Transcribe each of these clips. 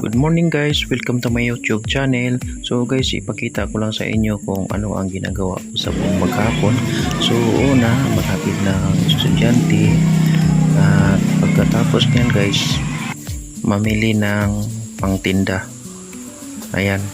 Good morning guys, welcome to my YouTube channel. So guys, ipakita ko lang sa inyo kung ano ang ginagawa ko sa buong maghapon. So una, malapit na ang estudyante. At pagkatapos niyan guys, mamili ng pangtinda. Ayan.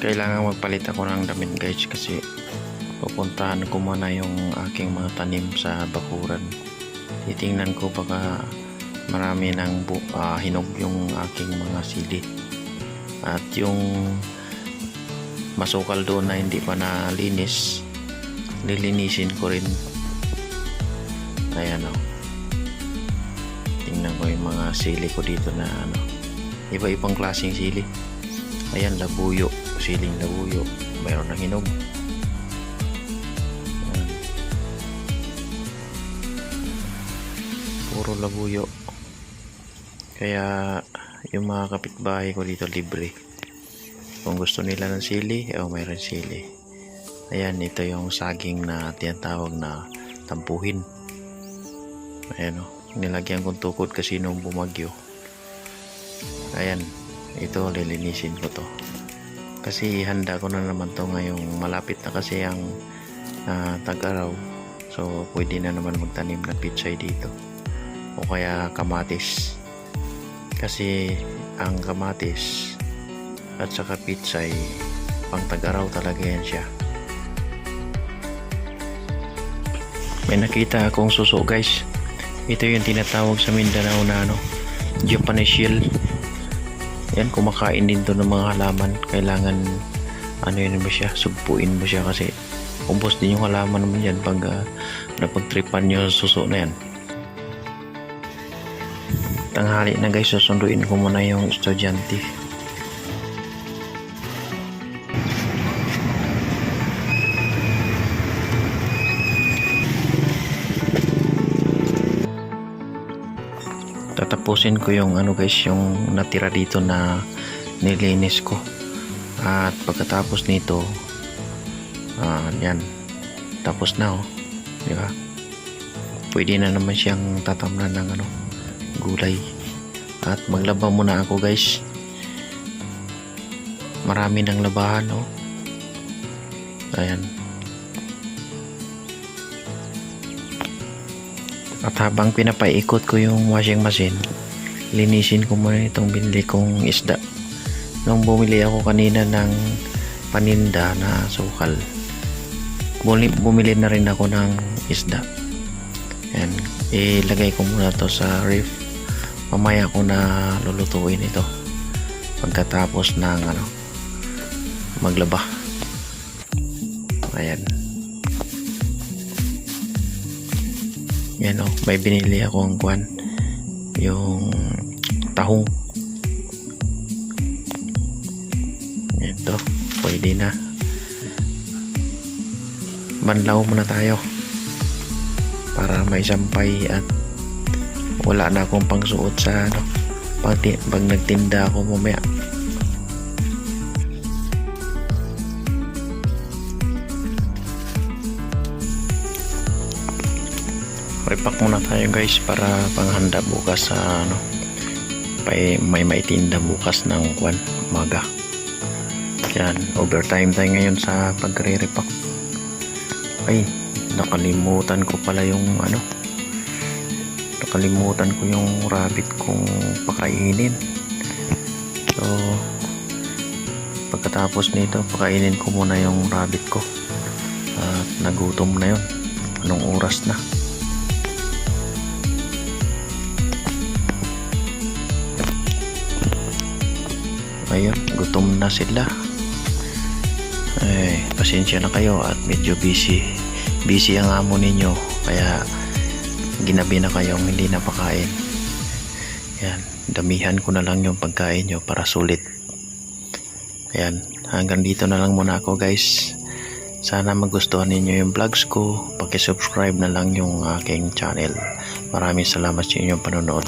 Kailangan magpalit ako ng damit guys kasi pupuntahan ko muna yung aking mga tanim sa bakuran. Titingnan ko baka marami ng bu- ah, hinog yung aking mga sili. At yung masukal doon na hindi pa nalinis lilinisin ko rin. Ayan o tingnan ko yung mga sili ko dito na ano iba ibang klaseng sili. Ayan labuyo siling labuyo mayroon ng hinog. Puro labuyo. Kaya yung mga kapitbahay ko dito libre. Kung gusto nila ng sili o mayroon sili. Ayan ito yung saging na tinatawag na tampuhin. Ayan o nilagyan kong tukod kasi nung bumagyo. Ayan ito lilinisin ko to kasi handa ko na naman to ngayong malapit na kasi ang ah, tag-araw. So pwede na naman magtanim ng pitsay dito. O kaya kamatis. Kasi ang kamatis at saka pitsay pang tag-araw talaga yan siya. May nakita akong suso guys. Ito yung tinatawag sa Mindanao na ano Japanese shell yan kumakain din to ng mga halaman. Kailangan ano yun ba siya? Sugpuin mo siya? Kasi kumpos din yung halaman naman yan pag uh, napagtripan nyo suso na yan. Tanghali na guys. Susunduin ko muna yung estudyante tatapusin ko yung ano guys yung natira dito na nilinis ko. At pagkatapos nito ah yan. Tapos na oh. Di ba? Pwede na naman siyang tatamnan ng ano gulay. At maglaba muna ako guys. Marami ng labahan oh. Ayan At habang pinapaikot ko yung washing machine, linisin ko muna itong binili kong isda. Nung bumili ako kanina ng paninda na sukal, bumili, na rin ako ng isda. Yan, ilagay ko muna to sa ref. Mamaya ko na lulutuin ito. Pagkatapos ng ano, maglaba. Ayan. Yan o, may binili akong kwan. Yung tahong. Ito, pwede na. Manlaw muna tayo. Para may sampay at wala na akong pangsuot sa ano. Pag, pag nagtinda ako mamaya. Repack muna tayo guys para panghanda bukas sa ano may, may maitinda bukas ng kwan maga. Yan overtime tayo ngayon sa pagre-repack. Ay nakalimutan ko pala yung ano nakalimutan ko yung rabbit kong pakainin. So pagkatapos nito pakainin ko muna yung rabbit ko. At nagutom na yun. Anong oras na ayun gutom na sila ay pasensya na kayo at medyo busy busy ang amo ninyo kaya ginabi na kayong hindi napakain yan damihan ko na lang yung pagkain nyo para sulit Ayan, hanggang dito na lang muna ako guys. Sana magustuhan ninyo yung vlogs ko. Paki-subscribe na lang yung aking channel. Maraming salamat sa inyong panonood.